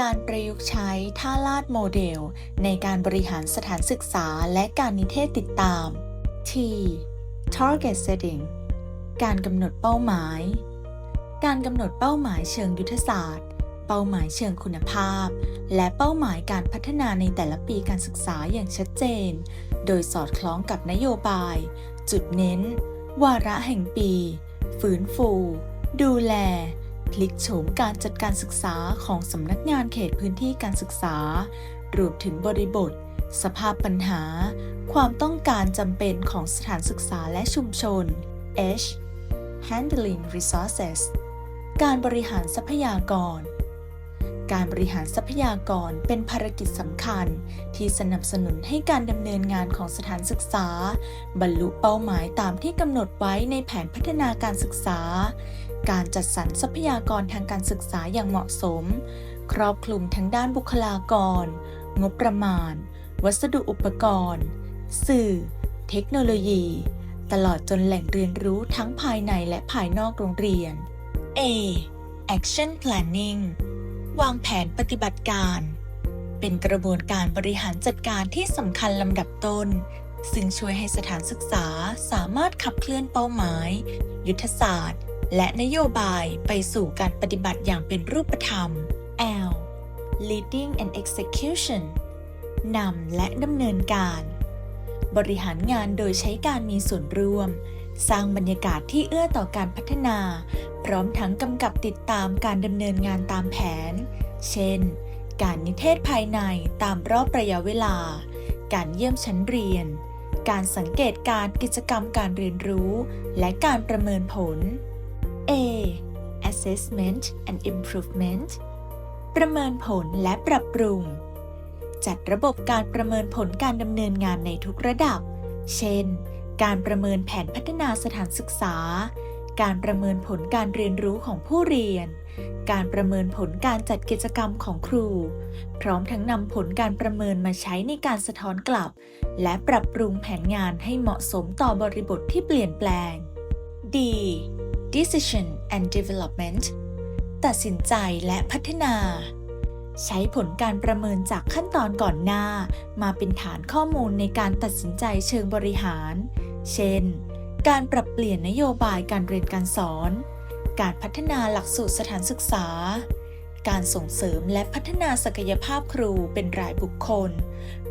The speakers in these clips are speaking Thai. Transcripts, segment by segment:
การประยุกต์ใช้ท่าลาดโมเดล ในการบริหารสถานศึกษาและการนิเทศติดตาม T Target Setting การกำหนดเป้าหมาย การกำหนดเป้าหมายเชิงยุทธศาสตร์ เป้าหมายเชิงคุณภาพ และเป้าหมายการพัฒนาในแต่ละปีการศึกษาอย่างชัดเจน โดยสอดคล้องกับนโยบาย จุดเน้น วาระแห่งปีฟื้นฟู ดูแล พลิกโฉมการจัดการศึกษาของสำนักงานเขตพื้นที่การศึกษา รวมถึงบริบท สภาพปัญหา ความต้องการจำเป็นของสถานศึกษาและชุมชน H Handling Resources การบริหารทรัพยากร การบริหารทรัพยากรเป็นภารกิจสำคัญ ที่สนับสนุนให้การดำเนินงานของสถานศึกษา บรรลุเป้าหมายตามที่กำหนดไว้ในแผนพัฒนาการศึกษา การจัดสรรทรัพยากรทางการศึกษาอย่างเหมาะสม ครอบคลุมทั้งด้านบุคลากร งบประมาณ วัสดุอุปกรณ์ สื่อ เทคโนโลยี ตลอดจนแหล่งเรียนรู้ทั้งภายในและภายนอกโรงเรียน A Action Planning วางแผนปฏิบัติการ เป็นกระบวนการบริหารจัดการที่สำคัญลำดับต้น ซึ่งช่วยให้สถานศึกษาสามารถขับเคลื่อนเป้าหมาย ยุทธศาสตร์ และนโยบายไปสู่การปฏิบัติอย่างเป็นรูปธรรม L Leading and Execution นำและดำเนินการ บริหารงานโดยใช้การมีส่วนร่วม สร้างบรรยากาศที่เอื้อต่อการพัฒนา พร้อมทั้งกำกับติดตามการดำเนินงานตามแผน เช่น การนิเทศภายในตามรอบระยะเวลา การเยี่ยมชั้นเรียน การสังเกตการกิจกรรมการเรียนรู้ และการประเมินผล A Assessment and Improvement ประเมินผลและปรับปรุง จัดระบบการประเมินผลการดำเนินงานในทุกระดับ เช่น การประเมินแผนพัฒนาสถานศึกษา การประเมินผลการเรียนรู้ของผู้เรียน การประเมินผลการจัดกิจกรรมของครู พร้อมทั้งนำผลการประเมินมาใช้ในการสะท้อนกลับ และปรับปรุงแผนงานให้เหมาะสมต่อบริบทที่เปลี่ยนแปลง D Decision and Development ตัดสินใจและพัฒนา ใช้ผลการประเมินจากขั้นตอนก่อนหน้า มาเป็นฐานข้อมูลในการตัดสินใจเชิงบริหาร เช่น การปรับเปลี่ยนนโยบายการเรียนการสอน การพัฒนาหลักสูตรสถานศึกษา การส่งเสริมและพัฒนาศักยภาพครูเป็นรายบุคคล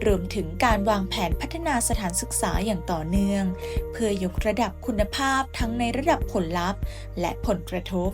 รวมถึงการวางแผนพัฒนาสถานศึกษาอย่างต่อเนื่อง เพื่อยกระดับคุณภาพทั้งในระดับผลลัพธ์ และผลกระทบ